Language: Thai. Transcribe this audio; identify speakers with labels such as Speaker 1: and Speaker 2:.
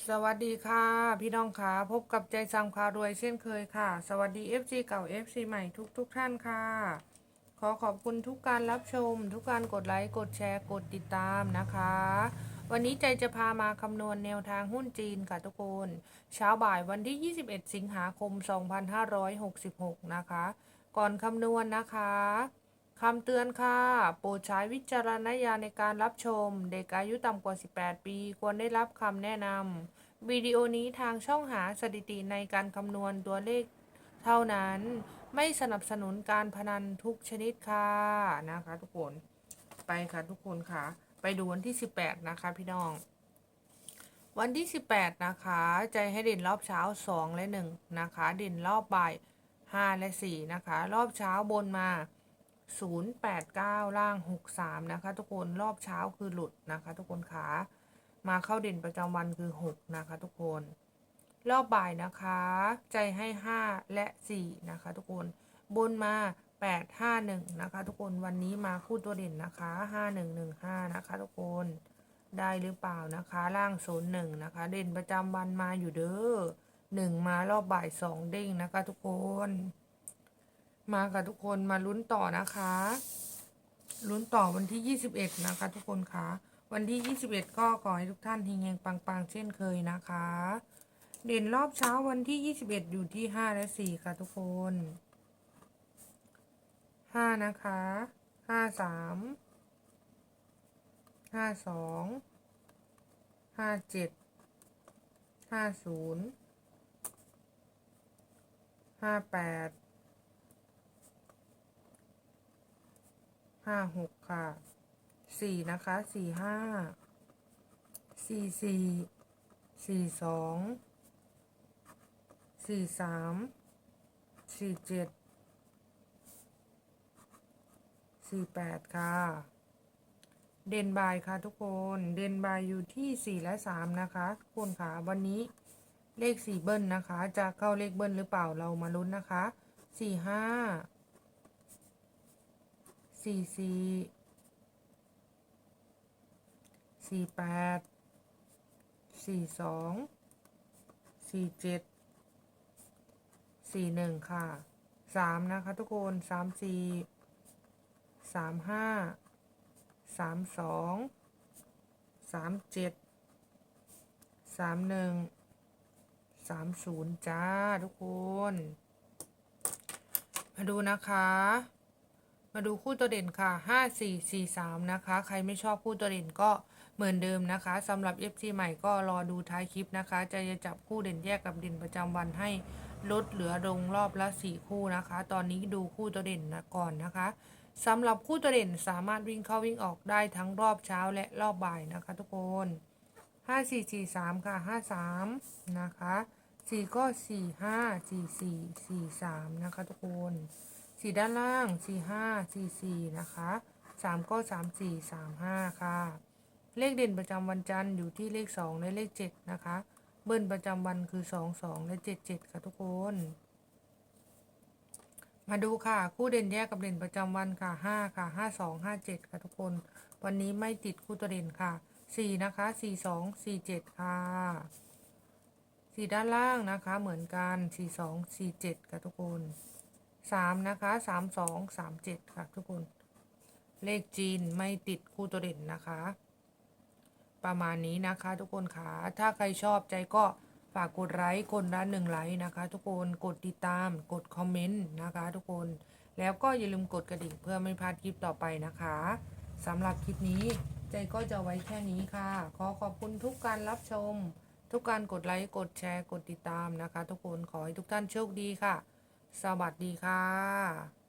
Speaker 1: สวัสดีค่ะ พี่น้องค่ะพบกับใจซ้ำข่ารวยเช่นเคยค่ะ สวัสดี FC เก่า FC ใหม่ทุกทุกท่านค่ะ ขอขอบคุณทุกการรับชม ทุกการกดไลค์กดแชร์กดติดตามนะคะ วันนี้ใจจะพามาคำนวณแนวทางหุ้นจีนค่ะทุกคนเช้าบ่ายวันที่ 21 สิงหาคม 2566 นะคะ ก่อนคำนวณนะคะ คำเตือนค่ะ โปรดใช้วิจารณญาณในการรับชม เด็กอายุต่ำกว่า 18 ปี ควรได้รับคำแนะนำ วิดีโอนี้ทางช่องหาสถิติในการคำนวณตัวเลขเท่านั้น ไม่สนับสนุนการพนันทุกชนิดค่ะนะคะทุกคน ไปค่ะทุกคนค่ะ ไปดูวันที่ 18 นะคะพี่น้อง วันที่ 18 นะคะ ใจให้เด่นรอบเช้า 2 และ 1 นะคะ เด่นรอบบ่าย 5 และ 4 นะคะ รอบเช้าบนมา 089 ล่าง 63 นะคะ ทุกคนรอบเช้าคือหลุดนะคะ ทุกคนขามาเข้าเด่นประจำวันคือ 6 นะคะ ทุกคน รอบบ่ายนะคะ ใจให้ 5 และ 4 นะคะ ทุกคนบนมา 8 5 1 นะคะ ทุกคนวันนี้มาคู่ตัวเด่นนะคะ 5 1 1 5 นะคะ ทุกคนได้หรือเปล่านะคะล่าง0 1นะคะ เด่นประจำวันมาอยู่เด้อ1มารอบบ่าย2เด้งนะคะ ทุกคน มากับทุกคนมาลุ้นต่อนะคะ ลุ้นต่อวันที่ 21 นะคะ ทุกคนคะวันที่ 21 ก็ขอให้ทุกท่านเฮงๆปังๆ เช่นเคยนะคะ เด่นรอบเช้าวันที่ 21 อยู่ที่ 5 และ 4 ค่ะทุกคน 5 นะคะ 5 3 5 2 5 7 5 0 5 8 ห้าหกค่ะสี่นะคะสี่ห้าสี่สี่สี่สองสี่สามสี่เจ็ดสี่แปดค่ะ เด่นบายค่ะทุกคน เด่นบายอยู่ที่สี่และสามนะคะทุกคนค่ะวันนี้เลขสี่เบิ้ลนะคะ จะเข้าเลขเบิ้ลหรือเปล่าเรามาลุ้นนะคะสี่ห้า สี่สี่สี่แปดสี่สองสี่เจ็ดสี่หนึ่งค่ะสามนะคะทุกคนสามสี่สามห้าสามสองสามเจ็ดสามหนึ่งสามศูนย์จ้าทุกคน มาดูนะคะ มาดูคู่ตัวเด่นค่ะ 5 4 4 3 นะคะ ใครไม่ชอบคู่ตัวเด่นก็เหมือนเดิมนะคะสำหรับ FC ใหม่ก็รอดูท้ายคลิปนะคะ จะจะจับคู่เด่นแยกกับเด่นประจำวันให้ลดเหลือลงรอบละ 4 คู่นะคะ ตอนนี้ดูคู่ตัวเด่นนะก่อนนะคะสำหรับคู่ตัวเด่นสามารถวิ่งเข้าวิ่งออกได้ทั้งรอบเช้าและรอบบ่ายนะคะ ทุกคน 5 4 4 3 ค่ะ 5 3 นะคะ 4 ก็ 4 5 4 4 4 3 นะคะ ทุกคน สี่ด้านล่างสี่ห้าสี่สี่นะคะสามก็สามสี่สามห้าค่ะ เลขเด่นประจำวันจันทร์อยู่ที่เลขสองและเลขเจ็ดนะคะ เบิ้ลประจำวันคือสองสองและเจ็ดเจ็ดค่ะทุกคน มาดูค่ะ คู่เด่นแยกกับเด่นประจำวันค่ะห้าค่ะห้าสองห้าเจ็ดค่ะทุกคน วันนี้ไม่ติดคู่ตัวเด่นค่ะสี่นะคะสี่สองสี่เจ็ดค่ะสี่ด้านล่างนะคะเหมือนกันสี่สองสี่เจ็ดค่ะทุกคน สามนะคะสามสองสามเจ็ดค่ะทุกคน เลขจีนไม่ติดคู่ตัวเด่นนะคะ ประมาณนี้นะคะทุกคนค่ะ ถ้าใครชอบใจก็ฝากกดไลค์กดละหนึ่งไลค์นะคะ ทุกคน กดติดตาม กดคอมเมนต์นะคะ ทุกคน แล้วก็อย่าลืมกดกระดิ่งเพื่อไม่พลาดคลิปต่อไปนะคะสำหรับคลิปนี้ใจก็จะไว้แค่นี้ค่ะ ขอขอบคุณทุกการรับชม ทุกการกดไลค์ กดแชร์ กดติดตามนะคะ ทุกคน ขอให้ทุกท่านโชคดีค่ะ สวัสดีค่ะ